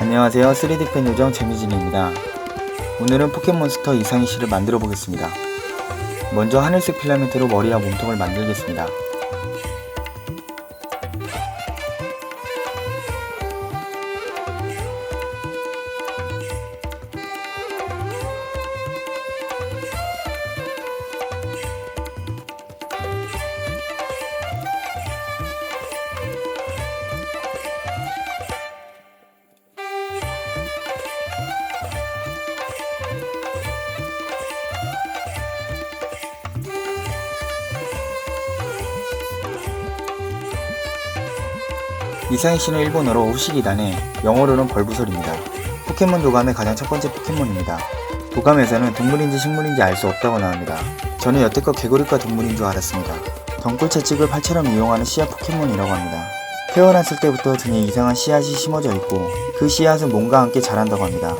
안녕하세요. 3D펜 요정 재미진입니다. 오늘은 포켓몬스터 이상희 씨를 만들어 보겠습니다. 먼저 하늘색 필라멘트로 머리와 몸통을 만들겠습니다 이상희 씨는 일본어로 후시기단에 영어로는 벌부설입니다. 포켓몬 도감의 가장 첫 번째 포켓몬입니다. 도감에서는 동물인지 식물인지 알 수 없다고 나옵니다. 저는 여태껏 개구리과 동물인 줄 알았습니다. 덩굴 채찍을 팔처럼 이용하는 씨앗 포켓몬이라고 합니다. 태어났을 때부터 등에 이상한 씨앗이 심어져 있고 그 씨앗은 몸과 함께 자란다고 합니다.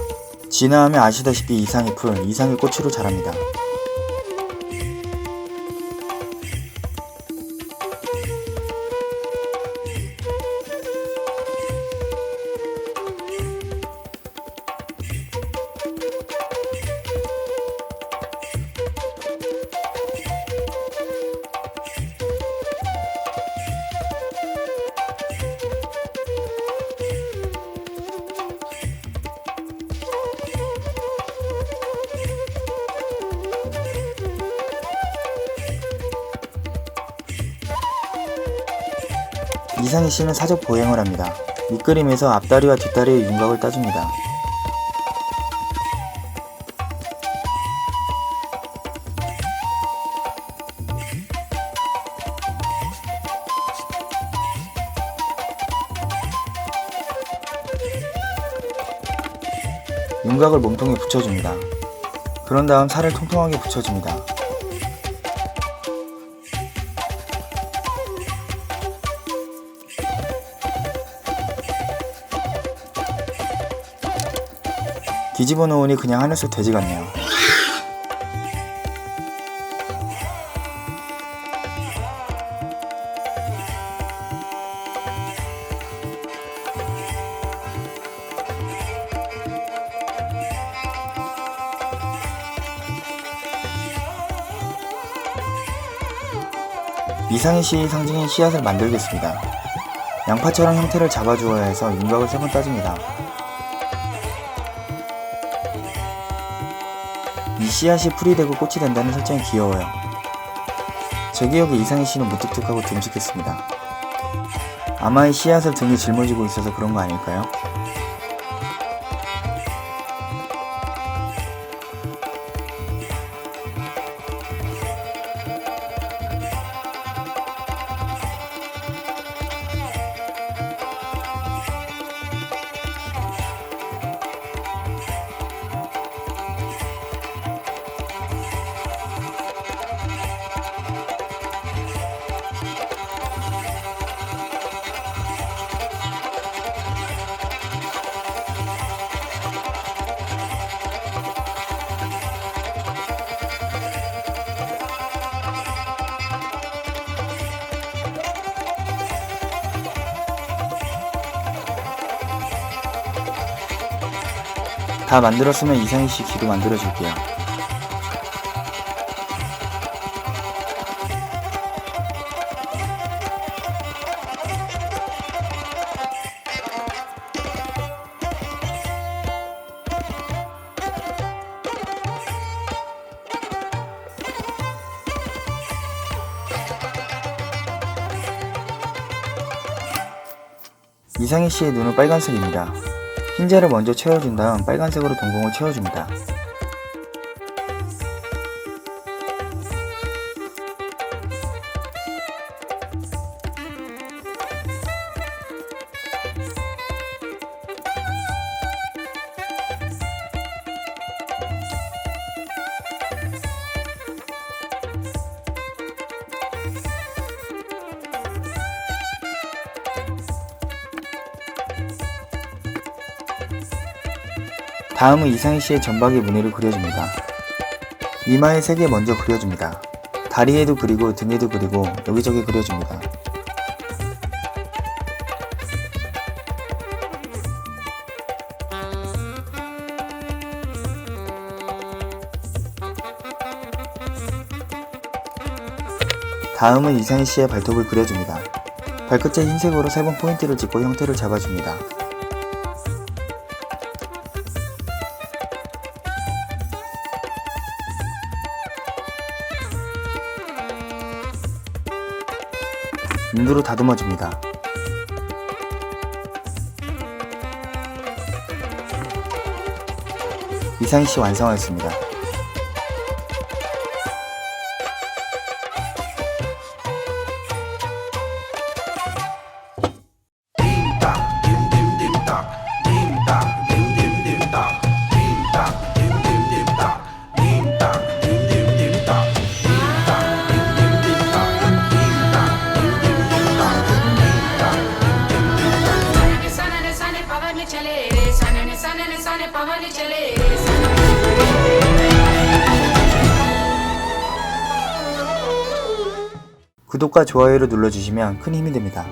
진화하면 아시다시피 이상의 풀, 이상의 꽃으로 자랍니다. 이상희 씨는 사적 보행을 합니다. 밑그림에서 앞다리와 뒷다리의 윤곽을 따줍니다. 윤곽을 몸통에 붙여줍니다. 그런 다음 살을 통통하게 붙여줍니다. 뒤집어 놓으니 그냥 하늘색 돼지 같네요. 이상희 씨의 상징인 씨앗을 만들겠습니다. 양파처럼 형태를 잡아주어야 해서 윤곽을 세번 따줍니다. 이 씨앗이 풀이 되고 꽃이 된다는 설정이 귀여워요. 제 기억에 이상희 씨는 무뚝뚝하고 듬직했습니다. 아마 이 씨앗을 등에 짊어지고 있어서 그런 거 아닐까요? 다 만들었으면 이상희 씨 귀도 만들어 줄게요. 이상희 씨의 눈은 빨간색입니다. 흰자를 먼저 채워준 다음 빨간색으로 동공을 채워줍니다. 다음은 이상희 씨의 점박의 무늬를 그려줍니다. 이마에 세 개 먼저 그려줍니다. 다리에도 그리고 등에도 그리고 여기저기 그려줍니다. 다음은 이상희 씨의 발톱을 그려줍니다. 발끝에 흰색으로 세 번 포인트를 찍고 형태를 잡아줍니다. 눈으로 다듬어줍니다. 이상희 씨 완성하였습니다. पवन चले रे सनन सनन सन पवन चले रे 구독과 좋아요를 눌러주시면 큰 힘이 됩니다.